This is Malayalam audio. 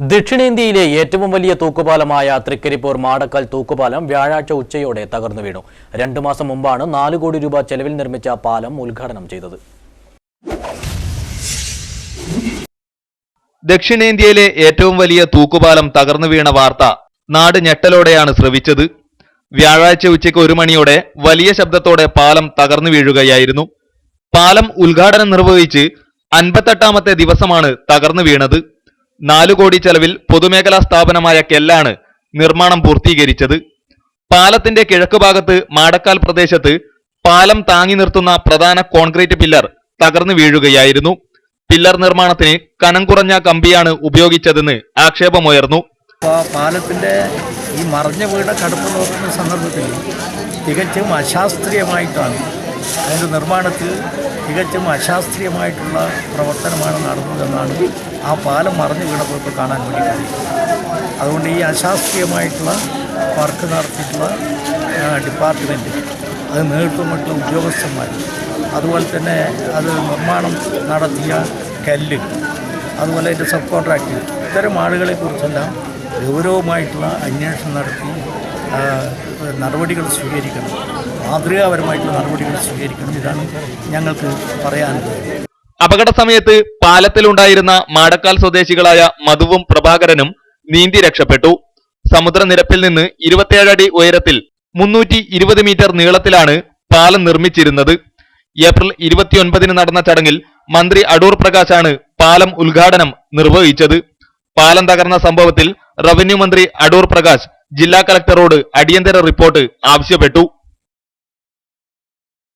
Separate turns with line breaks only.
ദക്ഷിണേന്ത്യയിലെ ഏറ്റവും വലിയ തൂക്കുപാലമായ തൃക്കരിപ്പൂർ മാടക്കൽ തൂക്കുപാലം വ്യാഴാഴ്ച ഉച്ചയോടെ തകർന്നു വീണു. രണ്ടു മാസം മുമ്പാണ് നാല് കോടി രൂപ ചെലവിൽ നിർമ്മിച്ച പാലം ഉദ്ഘാടനം ചെയ്തത്.
ദക്ഷിണേന്ത്യയിലെ ഏറ്റവും വലിയ തൂക്കുപാലം തകർന്നു വീണ വാർത്ത നാട് ഞെട്ടലോടെയാണ് ശ്രവിച്ചത് വ്യാഴാഴ്ച ഉച്ചയ്ക്ക് ഒരു മണിയോടെ വലിയ ശബ്ദത്തോടെ പാലം തകർന്നു വീഴുകയായിരുന്നു. പാലം ഉദ്ഘാടനം നിർവഹിച്ച് അൻപത്തെട്ടാമത്തെ ദിവസമാണ് തകർന്നു വീണത്. നാലു കോടി ചെലവിൽ പൊതുമേഖലാ സ്ഥാപനമായ കെല്ലാണ് നിർമ്മാണം പൂർത്തീകരിച്ചത്. പാലത്തിന്റെ കിഴക്ക് ഭാഗത്ത് മാടക്കാൽ പ്രദേശത്ത് പാലം താങ്ങി നിർത്തുന്ന പ്രധാന കോൺക്രീറ്റ് പില്ലർ തകർന്നു വീഴുകയായിരുന്നു. പില്ലർ നിർമ്മാണത്തിന് കനം കുറഞ്ഞ കമ്പിയാണ് ഉപയോഗിച്ചതെന്ന് ആക്ഷേപമുയർന്നു.
പാലത്തിന്റെ ഈ മറിഞ്ഞ വീട് കടുപ്പ് നോക്കുന്ന സന്ദർഭത്തിൽ തികച്ചും അശാസ്ത്രീയമായിട്ടാണ് അതിന്റെ നിർമ്മാണത്തിൽ തികച്ചും അശാസ്ത്രീയമായിട്ടുള്ള പ്രവർത്തനമാണ് നടന്നതെന്നാണ് ആ പാലം മറിഞ്ഞു വീണപ്പോൾ ഇപ്പോൾ കാണാൻ വേണ്ടി കഴിയും അതുകൊണ്ട് ഈ അശാസ്ത്രീയമായിട്ടുള്ള വർക്ക് നടത്തിയിട്ടുള്ള ഡിപ്പാർട്ട്മെന്റ് അത് നേതൃത്വമായിട്ടുള്ള ഉദ്യോഗസ്ഥന്മാർ അതുപോലെ തന്നെ അത് നിർമ്മാണം നടത്തിയ കല്ല് അതുപോലെ അതിന്റെ സബ് കോൺട്രാക്ട് ഇത്തരം ആളുകളെക്കുറിച്ചെല്ലാം ഗൗരവമായിട്ടുള്ള അന്വേഷണം നടത്തി നടപടികൾ സ്വീകരിക്കണം. മാതൃകാപരമായിട്ടുള്ള നടപടികൾ സ്വീകരിക്കണം. ഇതാണ് ഞങ്ങൾക്ക് പറയാനുള്ളത്.
അപകട സമയത്ത് പാലത്തിലുണ്ടായിരുന്ന മാടക്കാൽ സ്വദേശികളായ മധുവും പ്രഭാകരനും നീന്തി രക്ഷപ്പെട്ടു. സമുദ്രനിരപ്പിൽ നിന്ന് ഇരുപത്തിയേഴ് അടി ഉയരത്തിൽ മുന്നൂറ്റി ഇരുപത് മീറ്റർ നീളത്തിലാണ് പാലം നിർമ്മിച്ചിരുന്നത്. ഏപ്രിൽ ഇരുപത്തിയൊൻപതിന് നടന്ന ചടങ്ങിൽ മന്ത്രി അടൂർ പ്രകാശാണ് പാലം ഉദ്ഘാടനം നിർവഹിച്ചത്. പാലം തകർന്ന സംഭവത്തിൽ റവന്യൂ മന്ത്രി അടൂർ പ്രകാശ് ജില്ലാ കലക്ടറോട് അടിയന്തര റിപ്പോർട്ട് ആവശ്യപ്പെട്ടു.